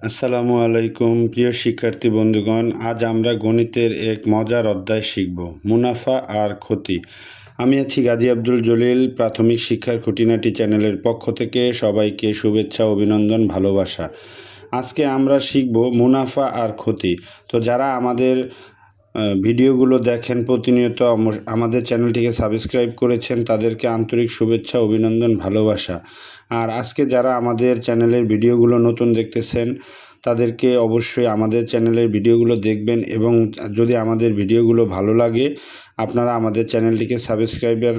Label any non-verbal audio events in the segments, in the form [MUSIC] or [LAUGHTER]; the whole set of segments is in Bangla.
আসসালামু আলাইকুম, প্রিয় শিক্ষার্থী বন্ধুগণ, আজ আমরা গণিতের এক মজার অধ্যায় শিখব, মুনাফা আর ক্ষতি। আমি আছি গাজী আব্দুল জলিল, প্রাথমিক শিক্ষার খুঁটিনাটি চ্যানেলের পক্ষ থেকে সবাইকে শুভেচ্ছা, অভিনন্দন, ভালোবাসা। আজকে আমরা শিখব মুনাফা আর ক্ষতি। তো যারা আমাদের ভিডিওগুলো দেখেন প্রতিনিয়ত। আমাদের চ্যানেলটিকে সাবস্ক্রাইব করেছেন, তাদেরকে আন্তরিক শুভেচ্ছা, অভিনন্দন, ভালোবাসা। আর আজকে যারা আমাদের চ্যানেলের ভিডিওগুলো নতুন দেখতেছেন, তাদেরকে অবশ্যই আমাদের চ্যানেলের ভিডিওগুলো দেখবেন এবং যদি আমাদের ভিডিওগুলো ভালো লাগে, আপনারা আমাদের চ্যানেলটিকে সাবস্ক্রাইবার,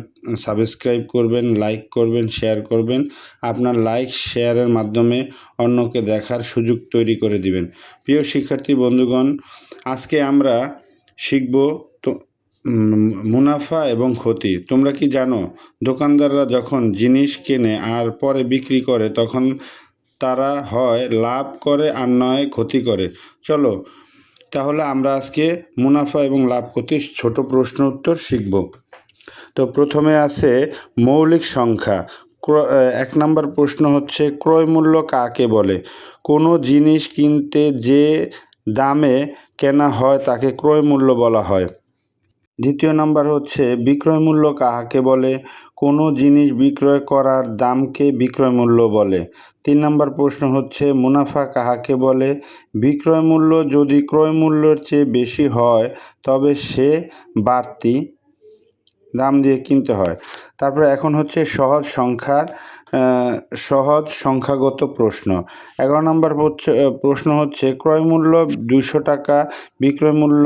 সাবস্ক্রাইব করবেন, লাইক করবেন, শেয়ার করবেন। আপনার লাইক, শেয়ারের মাধ্যমে অন্যকে দেখার সুযোগ তৈরি করে দিবেন। প্রিয় শিক্ষার্থী, বন্ধুগণ, আজকে আমরা শিখব তো মুনাফা এবং ক্ষতি। তোমরা কি জানো, দোকানদাররা যখন জিনিস কেনে আর পরে বিক্রি করে, তখন তারা হয় লাভ করে আর নয় ক্ষতি করে। চলো, তাহলে আমরা আজকে মুনাফা এবং লাভ ক্ষতি ছোট প্রশ্ন উত্তর শিখব। তো প্রথমে আছে মৌলিক সংখ্যা। এক নম্বর প্রশ্ন হচ্ছে, ক্রয় মূল্য কাকে বলে? কোনো জিনিস কিনতে যে দামে কেনা হয় তাকে ক্রয় মূল্য বলা হয়। দ্বিতীয় নাম্বার হচ্ছে, বিক্রয় মূল্য কাহাকে বলে? কোনো জিনিস বিক্রয় করার দামকে বিক্রয় মূল্য বলে। তিন নম্বর প্রশ্ন হচ্ছে, মুনাফা কাহাকে বলে? বিক্রয় মূল্য যদি ক্রয় মূল্যের চেয়ে বেশি হয়, তবে সে বাড়তি দাম দিয়ে কিনতে হয়। তারপরে এখন হচ্ছে সহজ সংখ্যার সহজ সংখ্যাগত প্রশ্ন। এগারো নম্বর প্রশ্ন হচ্ছে, ক্রয় মূল্য দুইশো টাকা, বিক্রয় মূল্য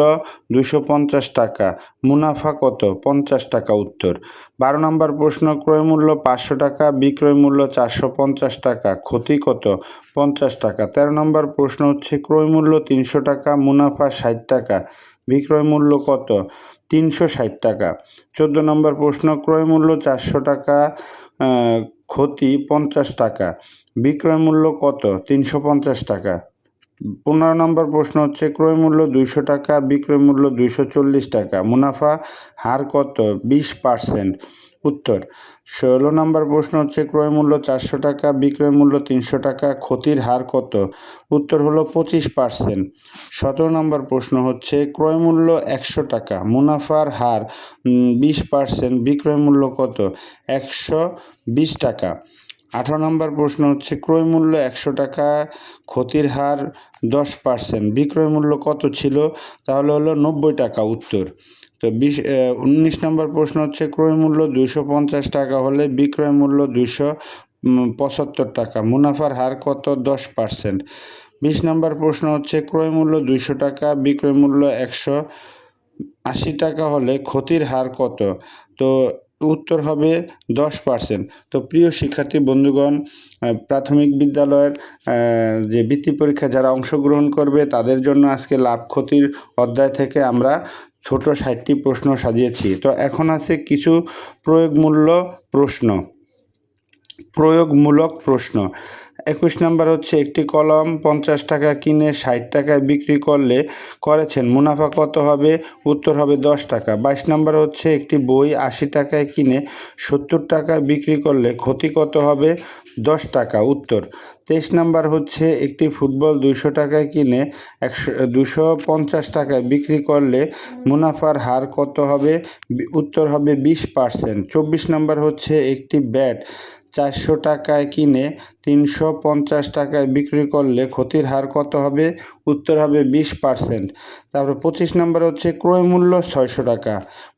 দুইশো পঞ্চাশ টাকা, মুনাফা কত? পঞ্চাশ টাকা উত্তর। বারো নম্বর প্রশ্ন, ক্রয় মূল্য পাঁচশো টাকা, বিক্রয় মূল্য চারশো পঞ্চাশ টাকা, ক্ষতি কত? পঞ্চাশ টাকা। তেরো নম্বর প্রশ্ন হচ্ছে, ক্রয় মূল্য তিনশো টাকা, মুনাফা ষাট টাকা, বিক্রয় মূল্য কত? তিনশো ষাট টাকা। চোদ্দ নম্বর প্রশ্ন, ক্রয় মূল্য চারশো টাকা ক্ষতি পঞ্চাশ টাকা, বিক্রয় মূল্য কত? তিনশো পঞ্চাশ টাকা। পনেরো নম্বর প্রশ্ন হচ্ছে, ক্রয় মূল্য দুইশো টাকা, বিক্রয় মূল্য দুইশো চল্লিশ টাকা। মুনাফা হার কত? বিশ পার্সেন্ট। উত্তর। ষোলো নম্বর প্রশ্ন হচ্ছে, ক্রয় মূল্য চারশো টাকা, বিক্রয় মূল্য তিনশো টাকা, ক্ষতির হার কত? উত্তর হলো পঁচিশ পার্সেন্ট। সতেরো নম্বর প্রশ্ন হচ্ছে, ক্রয় মূল্য একশো টাকা, মুনাফার হার বিশ পার্সেন্ট, বিক্রয় মূল্য কত? একশো বিশ টাকা। আঠারো নম্বর প্রশ্ন হচ্ছে, ক্রয় মূল্য একশো টাকা, ক্ষতির হার দশ পার্সেন্ট, বিক্রয় মূল্য কত ছিল? তাহলে হলো নব্বই টাকা উত্তর। তো বিশ উনিশ নম্বর প্রশ্ন হচ্ছে, ক্রয় মূল্য দুইশো পঞ্চাশ টাকা হলে বিক্রয় মূল্য দুইশো পঁচাত্তর টাকা, মুনাফার হার কত? দশ পার্সেন্ট। বিশ নম্বর প্রশ্ন হচ্ছে, ক্রয় মূল্য দুইশো টাকা, বিক্রয় মূল্য একশো আশি টাকা হলে ক্ষতির হার কত? তো উত্তর হবে দশ পার্সেন্ট। তো প্রিয় শিক্ষার্থী, বন্ধুগণ প্রাথমিক বিদ্যালয়ের যে বৃত্তি পরীক্ষা যারা অংশগ্রহণ করবে, তাদের জন্য আজকে লাভ ক্ষতির অধ্যায় থেকে আমরা ছোট ষাটটি প্রশ্ন সাজিয়েছি। তো এখন আছে কিছু প্রয়োগমূল্য প্রশ্ন। প্রয়োগমূলক প্রশ্ন। একুশ নাম্বার হচ্ছে একটি কলম পঞ্চাশ টাকা কিনে ষাট টাকায় বিক্রি করলে করেছেন। মুনাফা কত হবে? উত্তর হবে দশ টাকা। বাইশ নাম্বার হচ্ছে একটি বই আশি টাকায় কিনে সত্তর টাকায় বিক্রি করলে ক্ষতি কত হবে? দশ টাকা। উত্তর। তেইশ নাম্বার হচ্ছে একটি ফুটবল দুইশো টাকায় কিনে একশো দুশো পঞ্চাশ টাকায় বিক্রি করলে মুনাফার হার কত হবে? উত্তর হবে বিশ পার্সেন্ট। চব্বিশ নাম্বার হচ্ছে একটি ব্যাট। চারশো টাকায় কিনে তিনশো পঞ্চাশ টাকায় বিক্রি করলে ক্ষতির হার কত হবে? উত্তর হবে বিশ পার্সেন্ট তারপরে পঁচিশ নম্বর হচ্ছে ক্রয় মূল্য ছয়শো টাকা,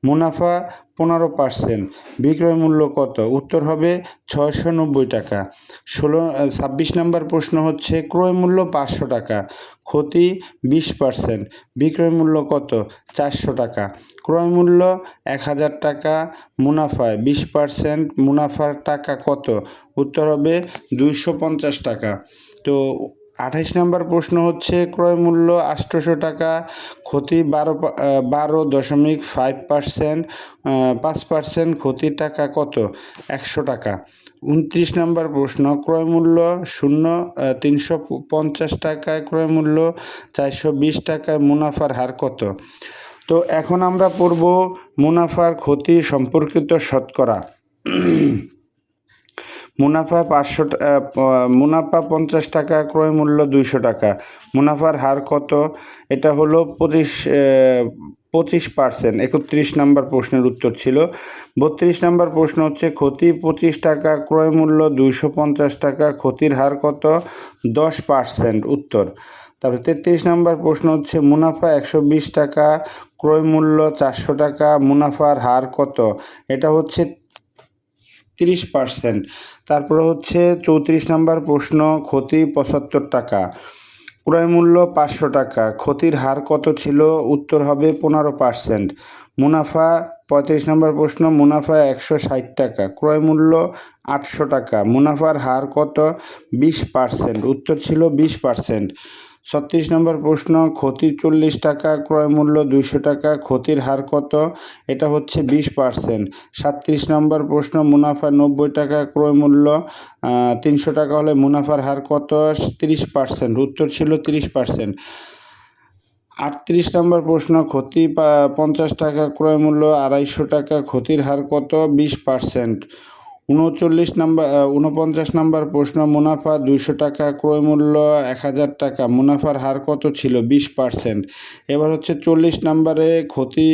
মুনাফা পনেরো পার্সেন্ট বিক্রয় মূল্য কত? উত্তর হবে ছয়শো নব্বই টাকা। ষোলো ছাব্বিশ নম্বর প্রশ্ন হচ্ছে ক্রয় মূল্য পাঁচশো টাকা, ক্ষতি বিশ পার্সেন্ট বিক্রয় মূল্য কত? চারশো টাকা। ক্রয় মূল্য এক হাজার টাকা, মুনাফায় বিশ পার্সেন্ট মুনাফার টাকা কত? উত্তর হবে দুইশো পঞ্চাশ টাকা। তো আঠাইশ নম্বর প্রশ্ন হচ্ছে, ক্রয় মূল্য আটশোশো টাকা, ক্ষতি বারো বারো দশমিক ফাইভ পার্সেন্ট পাঁচ পার্সেন্ট ক্ষতির টাকা কত? একশো টাকা। উনত্রিশ নম্বর প্রশ্ন, ক্রয় মূল্য শূন্য তিনশো পঞ্চাশ টাকায় ক্রয় মূল্য চারশো বিশ টাকায় মুনাফার হার কত? তো এখন আমরা পড়ব মুনাফার ক্ষতি সম্পর্কিত শতকরা। মুনাফা পাঁচশো মুনাফা পঞ্চাশ টাকা, ক্রয় মূল্য দুইশো টাকা। মুনাফার হার কত? এটা হলো পঁচিশ পঁচিশ পার্সেন্ট। একত্রিশ নম্বর প্রশ্নের উত্তর ছিল। বত্রিশ নম্বর প্রশ্ন হচ্ছে, ক্ষতি পঁচিশ টাকা, ক্রয় মূল্য দুইশো পঞ্চাশ টাকা, ক্ষতির হার কত? দশ পার্সেন্ট উত্তর। তারপরে তেত্রিশ নম্বর প্রশ্ন হচ্ছে, মুনাফা একশো বিশ টাকা, ক্রয় মূল্য চারশো টাকা, মুনাফার হার কত? এটা হচ্ছে তিরিশ পার্সেন্ট। তারপরে হচ্ছে চৌত্রিশ নম্বর প্রশ্ন, ক্ষতি পঁচাত্তর টাকা। ক্রয় মূল্য পাঁচশো টাকা। ক্ষতির হার কত ছিল? উত্তর হবে পনেরো পার্সেন্ট। মুনাফা, পঁয়ত্রিশ নম্বর প্রশ্ন, মুনাফা একশো ষাট টাকা। ক্রয় মূল্য আটশো টাকা। মুনাফার হার কত? বিশ পার্সেন্ট। উত্তর ছিল বিশ পার্সেন্ট। ছত্রিশ নম্বর প্রশ্ন ক্ষতি চল্লিশ টাকা ক্রয় মূল্য দুইশো টাকা, ক্ষতির হার কত? এটা হচ্ছে বিশ পার্সেন্ট। সাতত্রিশ নম্বর প্রশ্ন, মুনাফা নব্বই টাকা ক্রয় মূল্য তিনশো টাকা হলে মুনাফার হার কত? তিরিশ পার্সেন্ট। উত্তর ছিল তিরিশ পার্সেন্ট। আটত্রিশ নম্বর প্রশ্ন, ক্ষতি পঞ্চাশ টাকা ক্রয় মূল্য, আড়াইশো টাকা, ক্ষতির হার কত? বিশ পার্সেন্ট। উনচল্লিশ নম্বর উনপঞ্চাশ নম্বর প্রশ্ন, মুনাফা দুইশো টাকা, ক্রয় মূল্য এক হাজার টাকা, মুনাফার হার কত ছিল? বিশ পার্সেন্ট এবার হচ্ছে চল্লিশ নম্বরে ক্ষতি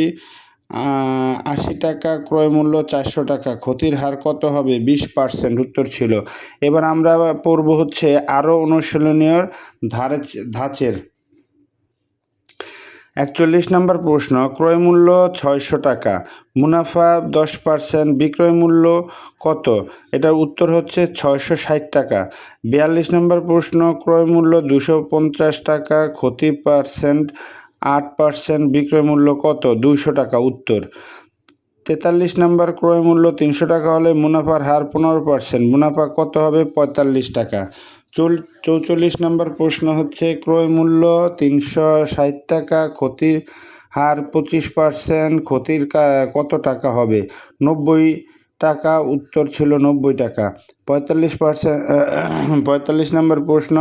আশি টাকা, ক্রয় মূল্য চারশো টাকা, ক্ষতির হার কত হবে? বিশ পার্সেন্ট উত্তর ছিল। এবার আমরা পড়ব হচ্ছে আরও অনুশীলনীয় ধারে ধাঁচের। একচল্লিশ নম্বর প্রশ্ন, ক্রয় মূল্য ছয়শো টাকা, মুনাফা দশ পার্সেন্ট, বিক্রয় মূল্য কত? এটার উত্তর হচ্ছে ছয়শো ষাট টাকা। বিয়াল্লিশ নম্বর প্রশ্ন, ক্রয় মূল্য দুশো পঞ্চাশ টাকা, ক্ষতি পার্সেন্ট আট পার্সেন্ট, বিক্রয় মূল্য কত? দুইশো টাকা উত্তর। তেতাল্লিশ নম্বর, ক্রয় মূল্য তিনশো টাকা হলে মুনাফার হার পনেরো পার্সেন্ট, মুনাফা কত হবে? পঁয়তাল্লিশ টাকা। চল, চৌচল্লিশ নম্বর প্রশ্ন হচ্ছে, ক্রয় মূল্য তিনশো ষাট টাকা, ক্ষতির হার পঁচিশ পার্সেন্ট, ক্ষতির কত টাকা হবে? নব্বই টাকা, উত্তর ছিল নব্বই টাকা। পঁয়তাল্লিশ পার্সেন্ট [CLEARS THROAT] পঁয়তাল্লিশ নম্বর প্রশ্ন,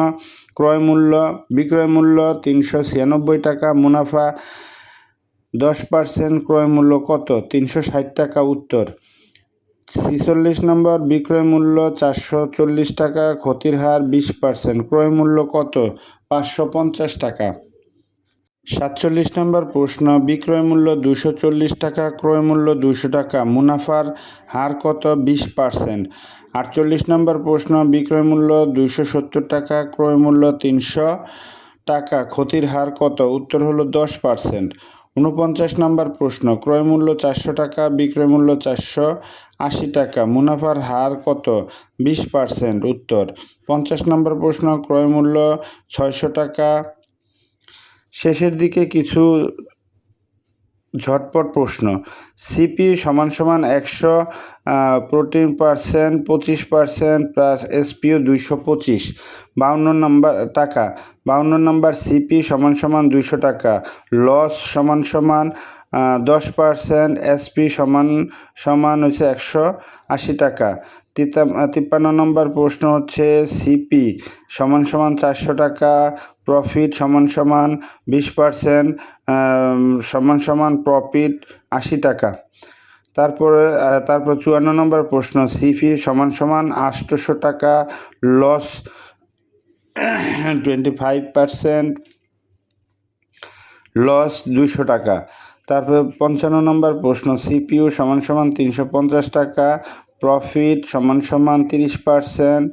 ক্রয় মূল্য, বিক্রয় মূল্য তিনশো ছিয়ানব্বই টাকা, মুনাফা দশ পার্সেন্ট, ক্রয় মূল্য কত? তিনশো ষাট টাকা, উত্তর। ছিচল্লিশ নম্বর, বিক্রয় মূল্য চারশো চল্লিশ টাকা, ক্ষতির হার বিশ পার্সেন্ট, ক্রয় মূল্য কত? পাঁচশো পঞ্চাশ টাকা। সাতচল্লিশ নম্বর প্রশ্ন, বিক্রয় মূল্য দুশো চল্লিশ টাকা, ক্রয় মূল্য দুশো টাকা, মুনাফার হার কত? বিশ পার্সেন্ট। আটচল্লিশ নম্বর প্রশ্ন, বিক্রয় মূল্য দুশো সত্তর টাকা, ক্রয় মূল্য তিনশো টাকা, ক্ষতির হার কত? উত্তর হলো দশ পার্সেন্ট। উনপঞ্চাশ নম্বর প্রশ্ন ক্রয়মূল্য চারশো টাকা, বিক্রয় মূল্য চারশো আশি টাকা, মুনাফার হার কত? বিশ পার্সেন্ট উত্তর। পঞ্চাশ নম্বর প্রশ্ন ক্রয়মূল্য ছয়শো টাকা। শেষের দিকে কিছু ঝটপট প্রশ্ন। সিপি সমান সমান একশো প্রোটিন পার্সেন্ট পঁচিশ পার্সেন্ট প্লাস এসপিও দুইশো পঁচিশ। বাউন্ন নম্বর, টাকা। বাউন্ন নম্বর সিপি সমান সমান দুইশো টাকা। লস সমান সমান দশ পার্সেন্ট এসপি সমান সমান হচ্ছে একশো আশি টাকা। তিপ্পান্ন নম্বর প্রশ্ন হচ্ছে সিপি সমান সমান চারশো টাকা প্রফিট সমান সমান বিশ পার্সেন্ট সমান সমান প্রফিট আশি টাকা। তারপরে তারপর চুয়ান্ন নম্বর প্রশ্ন সিপি সমান সমান আটশোশো টাকা loss twenty five percent loss দুইশো টাকা। তারপরে পঞ্চান্ন নম্বর প্রশ্ন, সিপিইউ সমান সমান তিনশো পঞ্চাশ টাকা, প্রফিট সমান সমান তিরিশ পার্সেন্ট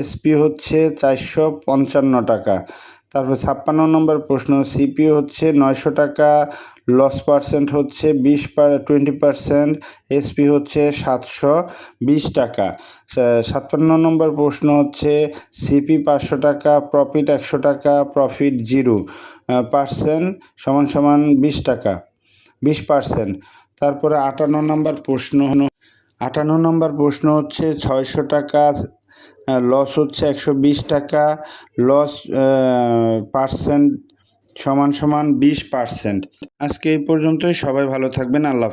এসপি হচ্ছে চারশো পঞ্চান্ন টাকা। তারপর ছাপ্পান্ন নম্বর প্রশ্ন, সিপিইউ হচ্ছে নয়শো টাকা লস পার্সেন্ট হচ্ছে বিশ টোয়েন্টি পার্সেন্ট এসপি হচ্ছে সাতশো বিশ টাকা। সাতান্ন নম্বর প্রশ্ন হচ্ছে সিপি পাঁচশো টাকা প্রফিট একশো টাকা প্রফিট জিরো পার্সেন্ট সমান সমান বিশ টাকা, বিশ পার্সেন্ট তারপরে আটান্ন নম্বর প্রশ্ন, আটান্ন নম্বর প্রশ্ন হচ্ছে ছয়শো টাকা লস হচ্ছে একশো বিশ টাকা লস পার্সেন্ট সমান সমান বিশ পার্সেন্ট আজকে এই পর্যন্তই, সবাই ভালো থাকবেন, আল্লাহ।